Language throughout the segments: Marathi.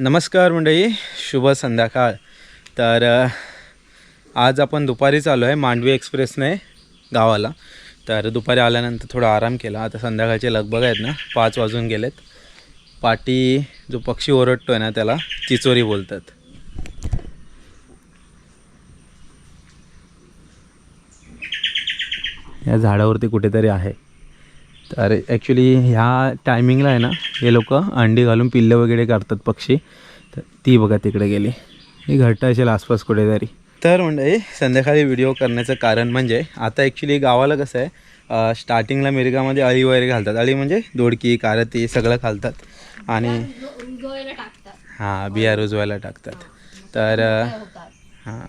नमस्कार मंडळी शुभ संध्याकाळ. तर आज आपण दुपारी चालू आहे मांडवी एक्सप्रेसने गावाला. तर दुपारी आल्यानंतर थोडा आराम केला. आता संध्याकाळचे लगबग आहेत ना पाच वाजून गेलेत. पाटी जो पक्षी ओरडतो आहे ना त्याला चिचोरी बोलतात. या झाडावरती कुठेतरी आहे. तर ॲक्च्युली ह्या टायमिंगला आहे ना हे लोक अंडी घालून पिल्लं वगैरे करतात पक्षी. तर ती बघा तिकडे गेली. ही घट्ट असेल आसपास कुठेतरी. तर म्हणजे संध्याकाळी व्हिडिओ करण्याचं कारण म्हणजे आता ॲक्च्युली गावाला कसं आहे स्टार्टिंगला मिरगामध्ये अळी वगैरे घालतात. अळी म्हणजे दोडकी कारती सगळं घालतात. आणि हां बिया रुजवायला टाकतात. तर हां.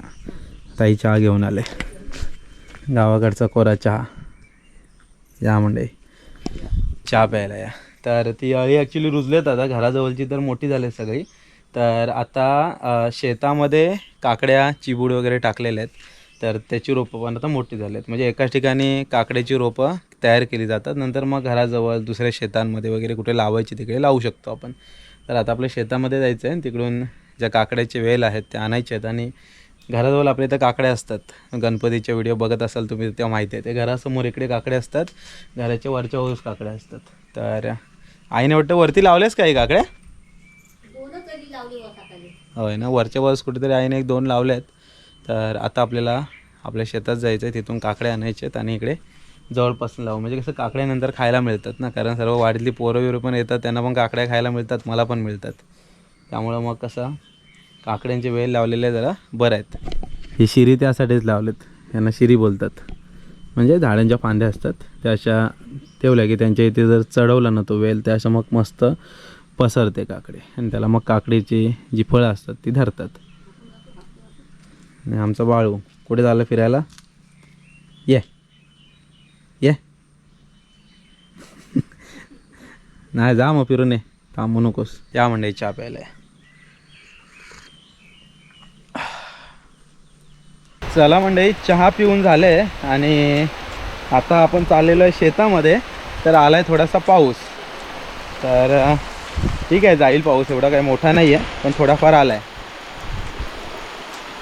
ताई चहा घेऊन आले. गावाकडचा कोरा चहा. या म्हणजे चहा प्यायला या. तर ती अळी ॲक्च्युली रुजलेत आता घराजवळची तर मोठी झाली सगळी. तर आता शेतामध्ये काकड्या चिबूड वगैरे टाकलेले आहेत. तर त्याची रोपं पण आता मोठी झाली आहेत म्हणजे एकाच ठिकाणी काकड्याची रोपं तयार केली जातात. नंतर मग घराजवळ दुसऱ्या शेतांमध्ये वगैरे कुठे लावायची तिकडे लावू शकतो आपण. तर आता आपल्या शेतामध्ये जायचं आहे तिकडून ज्या काकड्याचे वेल आहेत ते आणायचे आहेत आणि घराजवळ आपल्या इथं काकड्या असतात. गणपतीचे व्हिडिओ बघत असाल तुम्ही तेव्हा माहिती आहे. ते घरासमोर इकडे काकड्या असतात. घराच्या वरच्या वरच काकड्या असतात. तर आईने वाटतं वरती लावल्यास काही काकड्या? होय ना वरच्या वरच कुठेतरी आईने एक दोन लावले आहेत तर आता आपल्याला आपल्या शेतात जायचं आहे तिथून काकड्या आणायचे आहेत आणि इकडे जवळपासून लावू. म्हणजे कसं काकड्या नंतर खायला मिळतात ना. कारण सर्व वाडीतली पोरं बिरं पण येतात त्यांना पण काकड्या खायला मिळतात मला पण मिळतात. त्यामुळं मग कसं काकड्यांचे वेल लावलेले जरा. बरं आहेत. ही शिरी त्यासाठीच लावलेत. यांना शिरी बोलतात. म्हणजे झाडांच्या फांद्या असतात. त्या अशा ठेवल्या की त्यांच्या इथे जर चढवला ना तो वेल त्या अशा मग मस्त पसरते काकडे. आणि त्याला मग काकडीची जी फळं असतात ती धरतात. आणि आमचा बाळू कुठे झालं फिरायला? ये. ये. नाही जा मग फिरून ये. थांबू नकोस. या म्हणजे चहा प्यायला चला मंडळी चहा पिऊन झाले आणि आता आपण चाललेलो आहे शेतामध्ये. तर आला आहे थोडासा पाऊस. तर ठीक आहे जाईल पाऊस एवढा काही मोठा नाही आहे पण थोडाफार आला आहे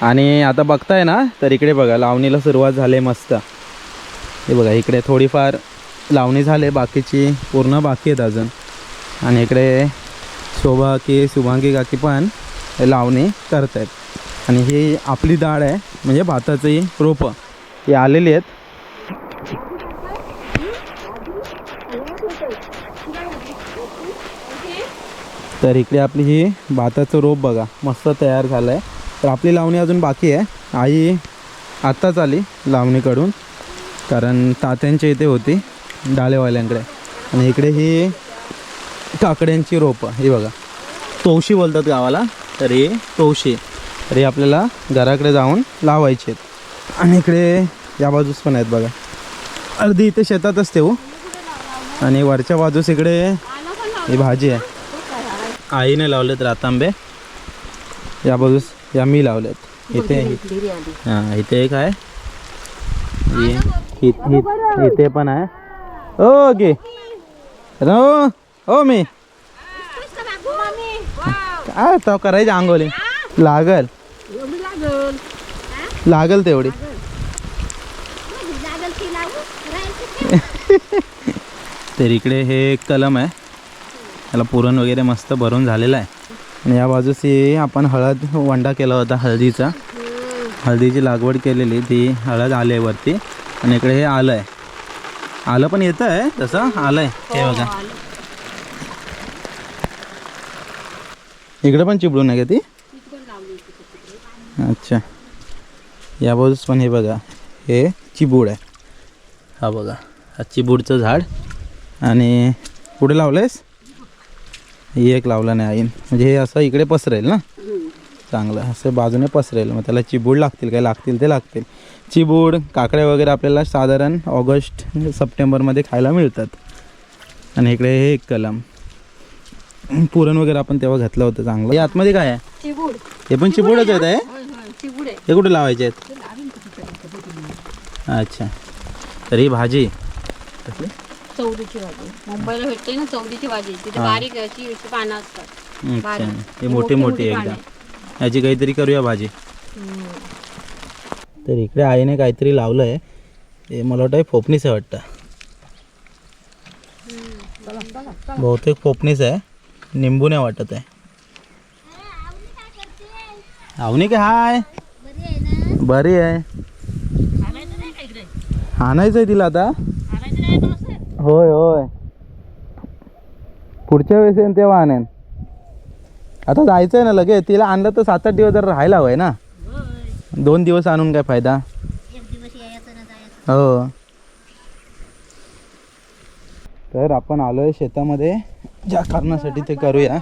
आणि आता बघताय ना तर इकडे बघा लावणीला सुरुवात झाली मस्त. हे बघा इकडे थोडीफार लावणी झाले बाकीची पूर्ण बाकी आहेत अजून. आणि इकडे शोभा की शुभांगी काकी पण लावणी करत आहेत आणि ही आपली डाळ आहे म्हणजे भाताची रोपं. ही आलेली आहेत. तर इकडे आपली ही भाताचं रोप बघा मस्त तयार झालं आहे तर आपली लावणी अजून बाकी आहे. आई आत्ताच आली लावणीकडून कारण तात्यांच्या इथे होती डाळेवाल्यांकडे. आणि इकडे ही काकड्यांची रोपं ही बघा. तवशी बोलतात गावाला तर ही तवशी तर ही आपल्याला घराकडे जाऊन लावायची आहेत. आणि इकडे या बाजूस पण आहेत बघा. अर्धी इथे शेतातच ठेवू. आणि वरच्या बाजूस इकडे ही भाजी आहे. आईने लावलेत रातांबे. या बाजूस या मी लावलेत. इथे हां. इथे एक आहे. इथे पण आहे. ओके. रो ओ मी. काय तो करायची आंघोळी? लागल. लागल. तेवढी. तर इकडे हे एक कलम आहे. त्याला पुरण वगैरे मस्त भरून झालेलं आहे. आणि या बाजूस ही आपण हळद वंडा केला होता हळदीचा. हळदीची लागवड केलेली ती हळद आले वरती. आणि इकडे हे आलं आहे. आलं पण येतं आहे तसं आलं आहे. हे बघा. इकडे पण चिपडून आहे का ती? अच्छा. या बाजूस पण हे बघा. हे चिबूड आहे. हा बघा. हा चिबूडचं झाड. आणि पुढे लावलंयस? ही एक लावला नाही आईन. म्हणजे हे असं इकडे पसरेल ना? चांगलं. असं बाजूने पसरेल. मग त्याला चिबूड लागतील काय? लागतील ते लागतील. चिबूड काकड्या वगैरे आपल्याला साधारण ऑगस्ट सप्टेंबरमध्ये खायला मिळतात. आणि इकडे हे एक कलम. पुरण वगैरे आपण तेव्हा घातलं होतं चांगलं. हे आतमध्ये काय आहे? चिबूड. हे पण चिबूडच आहेत आहे हे कुठे लावायचे आहेत? अच्छा. तर ही भाजी. कसली? चौदीची भाजी. मुंबईला भेटते ना भाजी. तिथे बारीक अशी पानं असतात. अच्छा. हे मोठी मोठी एकदम याची काहीतरी करूया भाजी. तर इकडे आईने काहीतरी लावलं आहे हे मला वाटतं फोपणीच आहे वाटतं बहुतेक फोपणीच आहे. निंबू नाही वाटत आहे. अवनी काय हाय. बरी आहे. आणायचं आहे तिला आता. होय होय. पुढच्या वेळेस येईन तेव्हा आणेन. आता जायचं आहे ना लगेच. तिला आणलं तर सात आठ दिवस जर राहायला हवंय ना. दोन दिवस आणून काय फायदा? हो. तर आपण आलोय शेतामध्ये. ज्या कारणासाठी ते करूया.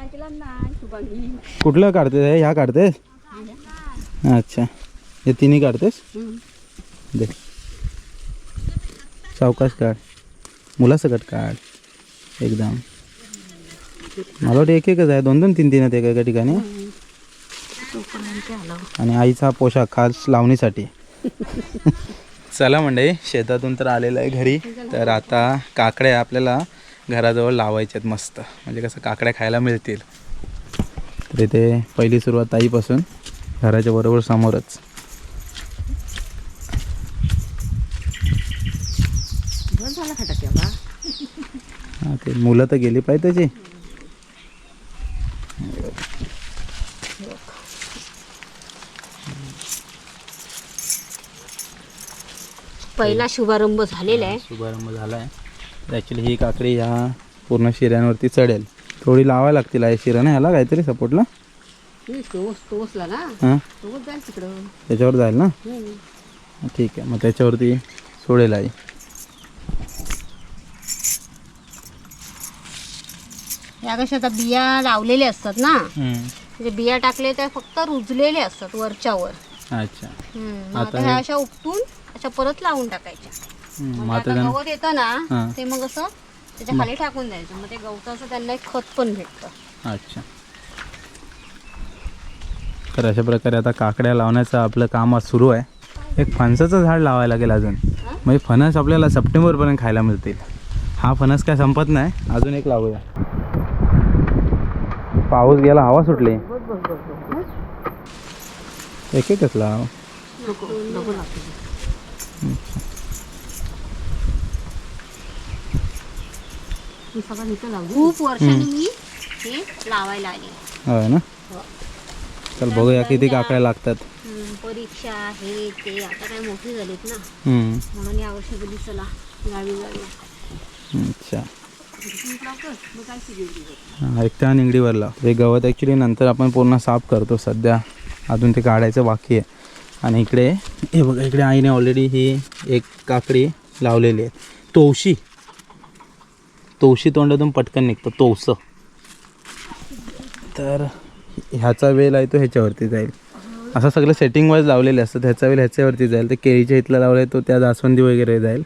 कुठलं काढतेस? ह्या काढतेस? अच्छा. हे तिन्ही काढतेस? दे. सावकाश काढ. मुलासकट काढ. एकदम. मला वाटतं एक एकच आहे. दोन दोन तीन तीन आहेत एका एका ठिकाणी. आणि आईचा पोशाख खास लावणीसाठी. चला मंडळी शेतातून तर आलेलं आहे घरी. तर आता काकड्या आपल्याला घराजवळ लावायच्या आहेत मस्त. म्हणजे कसं काकड्या खायला मिळतील. तर इथे पहिली सुरुवात ताईपासून घराच्या बरोबर समोरच. हा ते मुलं तर गेली पाहिजे त्याची. पहिला शुभारंभ झालेला आहे. शुभारंभ झाला आहे. ॲक्च्युली ही काकडी ह्या पूर्ण शिऱ्यांवरती चढेल. थोडी लावायला लागतील आहे शिरा ना ह्याला काहीतरी सपोर्टला हां त्याच्यावर जाईल ना? ठीक आहे. मग त्याच्यावरती सोडेल आई. या कशा आता बिया लावलेल्या असतात ना? म्हणजे बिया टाकले तर फक्त रुजलेले असतात वरच्यावर. अच्छा. हम्म, मग आता आता ह्या अशा उपटून अशा परत लावून टाकायच्या. मग आता आता त्यांना गवत येतं ना हां. ते मग असं त्याच्याखाली टाकून द्यायचं. मग ते गवताचं त्यांना एक खत पण भेटतं. अच्छा. तर अशा प्रकारे आता काकड्या लावण्याचं आपलं काम आज सुरू आहे. एक फणसाचं झाड लावायला लागेल अजून. म्हणजे फणस आपल्याला सप्टेंबरपर्यंत खायला मिळतील. हा फणस काय संपत नाही. अजून एक लावूया. पाऊस गेला हवा सुटली. एक एकच लाव. खूप वर्षांनी मी हे लावायला आले. ना? चल बघूया किती काकड्या लागतात. परीक्षा हे ते आता काय मोठी झालीत ना. म्हणून या वर्षी बोली चला गावी जाऊया. अच्छा. हा, एक त्या निगडीवर लाव हे गवत ॲक्च्युली नंतर आपण पूर्ण साफ करतो सध्या अजून ते काढायचं बाकी आहे. आणि इकडे हे बघा इकडे आईने ऑलरेडी ही एक काकडी लावलेली आहे. तोवशी तोवशी तोंडातून पटकन निघतं तोवसं तर ह्याचा वेल आहे तो ह्याच्यावरती जाईल. असं सगळं सेटिंग वाईज लावलेले असतं ह्याचा वेल ह्याच्यावरती जाईल. ते केळीच्या इथला लावला आहे तो त्या जास्वंदी वगैरे जाईल.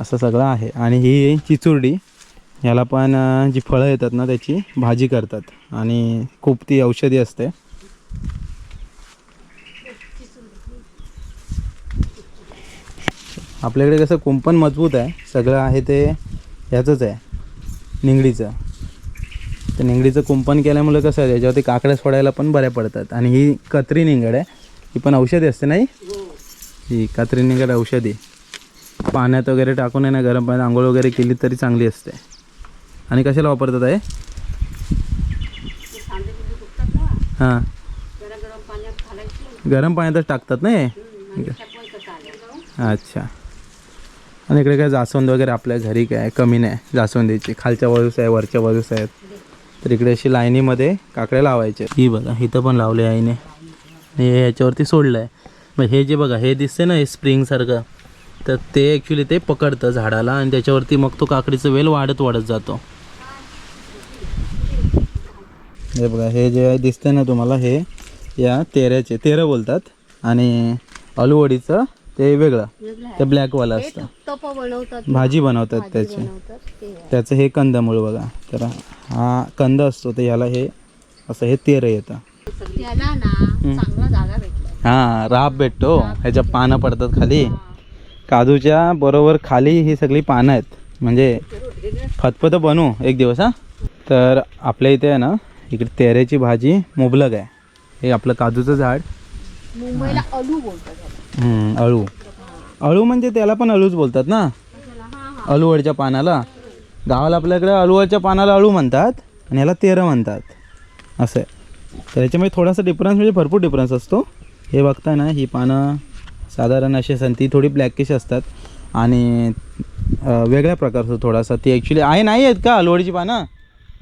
असं सगळं आहे. आणि ही चिचुरडी ह्याला पण जी फळं येतात ना त्याची भाजी करतात. आणि खूप ती औषधी असते. आपल्याकडे कसं कुंपण मजबूत आहे. सगळं आहे ते ह्याचंच आहे. निंगडीचं. तर निंगडीचं कुंपण केल्यामुळे कसं आहे त्याच्यावरती काकड्या सोडायला पण बऱ्या पडतात. आणि ही कत्री निंगड आहे. ही पण औषधी असते नाही ही? कत्री निंगड औषधी. पाण्यात वगैरे टाकून आहे ना गरम पाण्यात आंघोळ वगैरे केली तरी चांगली असते. आणि कशाला वापरतात आहे हां. गरम पाण्यातच टाकतात नाही अच्छा. आणि इकडे काय जास्वंद वगैरे आपल्या घरी काय कमी नाही. जास्वंदीची खालच्या बाजूस आहे वरच्या बाजूस आहेत. तर इकडे अशी लाईनीमध्ये काकड्या लावायचे. ही बघा इथं पण लावले आईने. हे ह्याच्यावरती सोडलं आहे मग हे जे बघा हे दिसते ना हे स्प्रिंगसारखं तर ते ॲक्च्युली ते पकडतं झाडाला आणि त्याच्यावरती मग तो काकडीचं वेल वाढत वाढत जातो. हे बघा हे जे दिसतंय ना तुम्हाला हे या तेऱ्याचे तेरं बोलतात. आणि अलूवडीचं ते वेगळं. ते ब्लॅकवालं असतं. बनवतात. भाजी बनवतात त्याचे. त्याचं हे कंदमुळ बघा. तर हा कंद असतो तर याला हे असं हे तेरं येतं. त्याला ना चांगला जागा भेटला. हां राब भेटतो. ह्याच्या पानं पडतात खाली. काजूच्या बरोबर खाली ही सगळी पानं आहेत. म्हणजे फतफत बनवू एक दिवस हां. तर आपल्या इथे आहे ना इकडे तेऱ्याची भाजी मुबलक आहे. हे आपलं काजूचं झाड. मुंबईला अलू बोलतात. त्याला. हम्म, अळू. अळू म्हणजे त्याला पण अळूच बोलतात ना? अळूवडच्या पानाला. गावाला आपल्याकडे अळूवडच्या पानाला अळू म्हणतात आणि याला तेरं म्हणतात. असं आहे. तर याच्यामध्ये थोडासा डिफरन्स म्हणजे भरपूर डिफरन्स असतो. हे बघताय ना ही पानं साधारण अशी असतात ती थोडी ब्लॅकिश असतात. आणि अं, वेगळ्या प्रकारचं थोडासा. ती ॲक्च्युली आहे नाही आहेत का अळूवडीची पानं?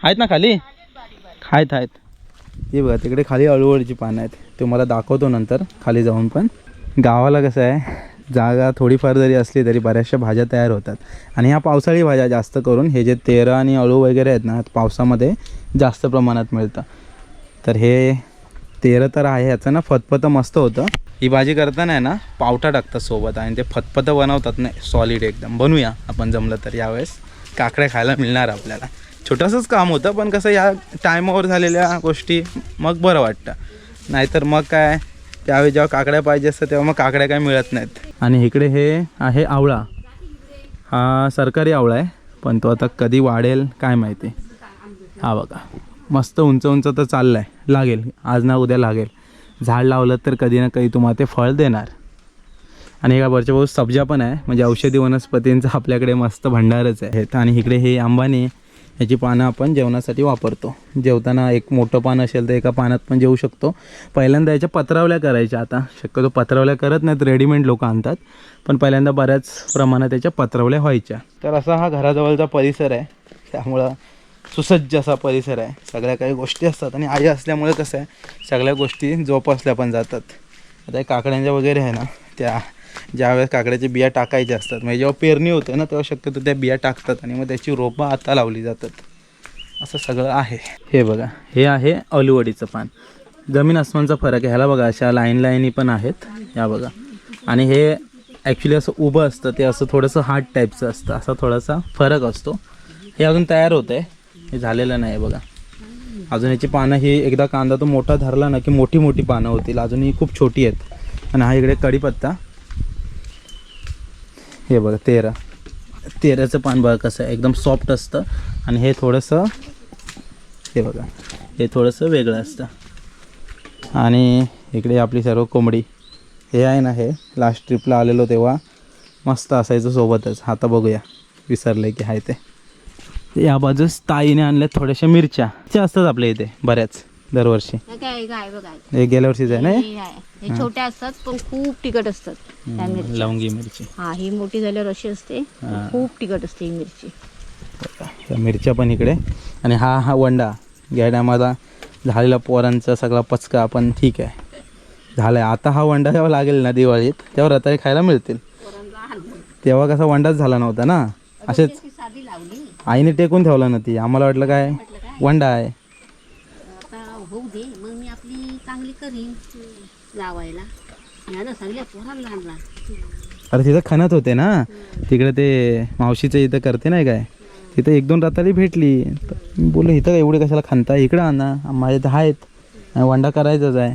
आहेत ना खाली? आहेत आहेत. ती बघा तिकडे खाली अळूवडीची पानं आहेत. ते मला दाखवतो नंतर खाली जाऊन पण. गावाला कसं आहे जागा थोडीफार जरी असली तरी बऱ्याचशा भाज्या तयार होतात. आणि ह्या पावसाळी भाज्या जास्त करून हे जे तेरं आणि अळू वगैरे आहेत ना पावसामध्ये जास्त प्रमाणात मिळतं. तर हे तेरं तर आहे ह्याचं ना फतफतं मस्त होतं. ही भाजी करताना आहे ना पावटा टाकतात सोबत आणि ते फतफतं बनवतात ना सॉलिड एकदम. बनवूया आपण जमलं तर यावेळेस. काकड्या खायला मिळणार आपल्याला. छोटंसंच काम होतं पण कसं या टायमावर झालेल्या गोष्टी मग बरं वाटतं. नाहीतर मग काय त्यावेळी जेव्हा काकड्या पाहिजे असतं तेव्हा मग काकड्या काय मिळत नाहीत. आणि इकडे हे आहे आवळा. हा सरकारी आवळा आहे पण तो आता कधी वाढेल काय माहिती. हा बघा. मस्त उंच उंच तर चाललं आहे लागेल. आज ना उद्या लागेल. झाड लावलं तर कधी ना कधी तुम्हाला ते फळ देणार. आणि एका वरच्या भाऊ सब्जा पण आहे. म्हणजे औषधी वनस्पतींचा आपल्याकडे मस्त भंडारच आहे. आणि इकडे हे आंबाने याची पानं आपण जेवणासाठी वापरतो. जेवताना एक मोठं पान असेल तर एका पानात पण जेवू शकतो. पहिल्यांदा याच्या पत्रावल्या करायच्या आता. शक्यतो पत्रावल्या करत नाहीत रेडीमेड लोक आणतात. पण पहिल्यांदा बऱ्याच प्रमाणात त्याच्या पत्रावल्या व्हायच्या. तर असा हा घराजवळचा परिसर आहे. त्यामुळं सुसज्ज असा परिसर आहे. सगळ्या काही गोष्टी असतात आणि आई असल्यामुळे कसं आहे सगळ्या गोष्टी जोपासल्या पण जातात. आता काकड्यांच्या वगैरे आहे ना त्या ज्यावेळेस काकड्याच्या बिया टाकायच्या असतात म्हणजे जेव्हा पेरणी होते ना तेव्हा शक्यतो त्या बिया टाकतात आणि मग त्याची रोपं आता लावली जातात. असं सगळं आहे. हे बघा हे आहे अलिवडीचं पान. जमीन आसमानचा फरक आहे. ह्याला बघा अशा लाईन लाईनी पण आहेत. या बघा. आणि हे ॲक्च्युली असं उभं असतं ते असं थोडंसं हार्ड टाईपचं असतं. असा थोडासा फरक असतो. हे अजून तयार होतं आहे. हे झालेलं नाही बघा. अजून याची पानं ही एकदा कांदा तो मोठा धरला ना की मोठी मोठी पानं होतील. अजून ही खूप छोटी आहेत. आणि हा इकडे कढीपत्ता. हे बघा तेरा. तेराचं पान बघा कसं आहे. एकदम सॉफ्ट असतं आणि हे थोडंसं हे बघा हे थोडंसं वेगळं असतं. आणि इकडे आपली सर्व कोंबडी. हे आहे ना हे लास्ट ट्रिपला आलेलो तेव्हा मस्त असायचं सोबतच. आता बघूया. विसरलं की आहे ते. या बाजूस ताईने आणल्या थोड्याशा मिरच्या. त्या असतात आपल्या इथे बऱ्याच. दरवर्षी. हे काय हे बघा. हे गेल्या वर्षीच आहे ना हे? हे आहे. हे छोट्या असतात पण खूप तिखट असतात त्या मिरच्या लवंगी मिरची. हा ही मोठी झाल्यावर अशी असते. हा. खूप तिखट असते ही मिरची. त्या मिरच्या पण इकडे. आणि हा हा वंडा. या टायमाला झालेला पोरांचा सगळा पचका पण ठीक आहे. झाला आहे आता हा वंडा जेव्हा लागेल ना दिवाळीत तेव्हा रताळे खायला मिळतील. तेव्हा कसा वंडाच झाला नव्हता ना? असेच. आईने टेकून ठेवला ना ती. आम्हाला वाटलं काय? वंडा आहे. होऊ दे मग मी आपली चांगली करीन लावायला. यानं सांगल्या पोराला अरे तिथं खणत होते ना? तिकडे ते मावशीचं इथं करते नाही काय? तिथं एक दोन रताळी भेटली. तर बोललो इथं एवढे कशाला खणता इकडं आणा माझ्या इथं आहेत. वंडा करायचाच आहे.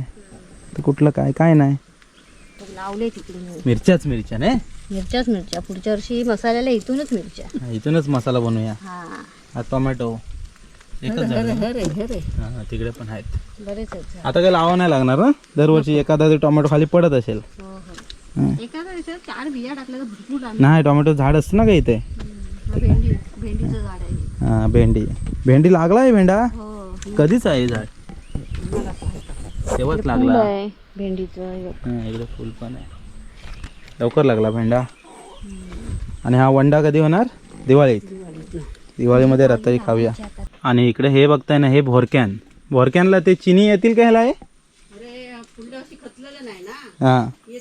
तर कुठलं काय काय नाही. लावले तिकडे. मिरच्याच मिरच्या नाही? मिरच्याच मिरच्या. पुढच्या वर्षी मसाल्याला इथूनच मिरच्या. हा, इथूनच मसाला बनवूया. हा टोमॅटो. एकच हरे झाड हरे हरे हा तिकडे पण आहेत. बरेच आहेत झाड. आता काय लावा नाही लागणार ना दरवर्षी एखादा ते टोमॅटो खाली पडत असेल. हो हो. एखाद्या याच्यात चार बिया टाकल्या तर भरपूर आले. नाही टोमॅटो झाड असतं ना का इथे. हा भेंडी भेंडीचं झाड आहे. हा भेंडी. भेंडी लागला आहे भेंडा? हो. कधीच आहे हे झाड? तेव्हाच लागला. आहे भेंडीचं. हा, इकडे फुल पण आहे. लवकर लागला भेंडा. आणि हा वंडा कधी होणार? दिवाळीत. दिवाळीमध्ये रताळी खाऊया. आणि इकडे हे बघताय ना हे भोरक्यान. भोरक्यानला ते चिनी येतील का ह्याला हे? नाही हां. हे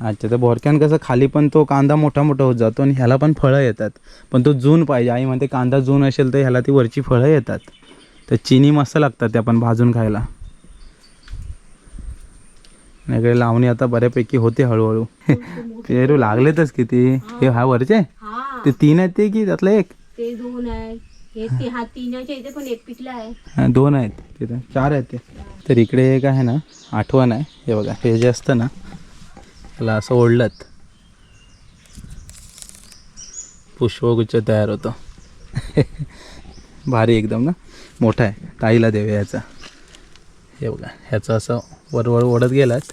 अच्छा तर भोरक्यान कसं खाली पण तो कांदा मोठा मोठा होत जातो आणि ह्याला पण फळं येतात. पण तो जून पाहिजे. आई म्हणते कांदा जून असेल तर ह्याला ती वरची फळं येतात. तर चिनी मस्त लागतात त्या पण भाजून खायला. इकडे लावणी आता बऱ्यापैकी होते हळूहळू. पेरू लागलेतच किती. हे हा वरचे? हा. ते तीन आहेत ते की त्यातलं एक? ते दोन आहे हे ती हा तिन्याच्या इथे पण एक पिकला आहे. हा, दोन आहेत तिथं. चार आहेत ते. तर इकडे एक आहे ना आठवण आहे. हे बघा हे जे असतं ना त्याला असं ओढलत. पुष्पगुच्छ तयार होतो. भारी एकदम ना? मोठा आहे. ताईला देऊया याचा. हे बघा ह्याचं असं वरवर ओढत गेलाच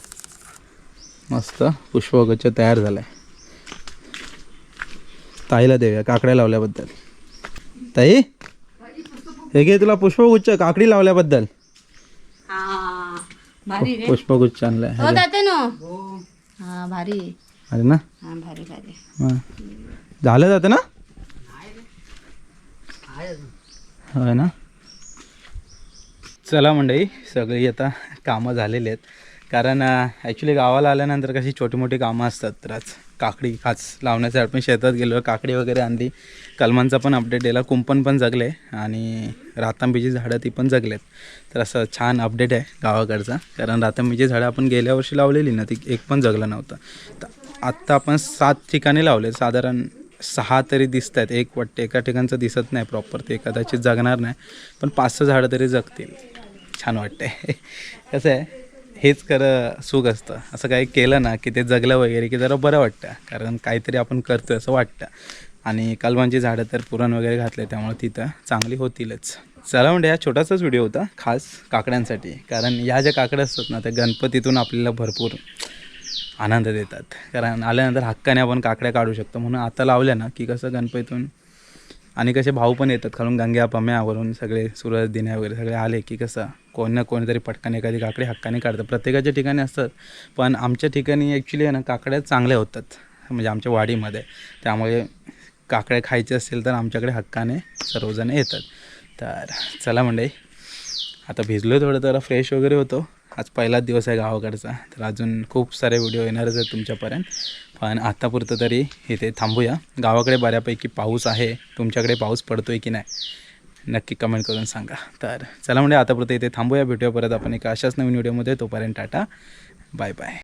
मस्त पुष्पगुच्छ तयार झाला आहे ताईला देऊया काकड्या लावल्याबद्दल. ताई? हे घे तुला पुष्पगुच्छ काकडी लावल्याबद्दल. हा भारी रे. पुष्पगुच्छ आणलाय. हो जाते ना हा. भारी. अरे ना. हा भारी भारी. हां. झालं जातं ना होय ना. चला मंडळी सगळी आता कामं झालेली आहेत. कारण ॲक्च्युली गावाला आल्यानंतर कशी छोटी मोठी कामं असतात तर आज काकडी खास लावण्यासाठी आपण शेतात गेलो काकडी वगैरे आणली. कलमांचा पण अपडेट दिला कुंपण पण जगले आणि रातांबीची झाडं ती पण जगलेत. तर असं छान अपडेट आहे गावाकडचा. कारण रातांबीची झाडं आपण गेल्या वर्षी लावलेली ना ती एक पण जगलं नव्हतं. तर आत्ता आपण सात ठिकाणी लावले. साधारण सहा तरी दिसत आहेत एक वाटते एका ठिकाणचं दिसत नाही प्रॉपर ते कदाचित जगणार नाही. पण पाच सहा झाडं तरी जगतील. छान वाटते कसं आहे? हेच खरं सुख असतं. असं काही केलं ना की ते जगलं वगैरे की जरा बरं वाटतं. कारण काहीतरी आपण करतो असं वाटतं. आणि कलमांची झाडं तर पुरण वगैरे घातले त्यामुळे तिथं चांगली होतीलच. चला म्हणजे हा छोटासाच व्हिडिओ होता खास काकड्यांसाठी. कारण ह्या ज्या काकड्या असतात ना त्या गणपतीतून आपल्याला भरपूर आनंद देतात. कारण आल्यानंतर हक्काने आपण काकड्या काढू शकतो. म्हणून आता लावल्या ना की कसं गणपतीतून आणि कसे भाऊ पण येतात खालून गंग्या पम्यावरून सगळे सूरज दिन्या वगैरे सगळे आले की कसं कोण ना कोणीतरी पटकन एखादी काकडी हक्काने काढतात. प्रत्येकाच्या ठिकाणी असतात पण आमच्या ठिकाणी ॲक्च्युली आहे ना काकड्या चांगल्या होतात म्हणजे आमच्या वाडीमध्ये. त्यामुळे काकड्या खायचे असेल तर आमच्याकडे हक्काने सर्वजण येतात. तर चला म्हणजे आता भिजलो थोडं जरा फ्रेश वगैरे होतो. आज पहिलाच दिवस आहे गावाकडचा. तर अजून खूप सारे व्हिडिओ येणारच आहेत तुमच्यापर्यंत. पण आत्तापुरतं तरी इथे थांबूया. गावाकडे बऱ्यापैकी पाऊस आहे. तुमच्याकडे पाऊस पडतोय की नाही? नक्की कमेंट करून सांगा. तर चला म्हणजे आतापुरतं इथे थांबूया. भेटूया परत आपण एका अशाच नवीन व्हिडिओमध्ये तोपर्यंत टाटा. Bye bye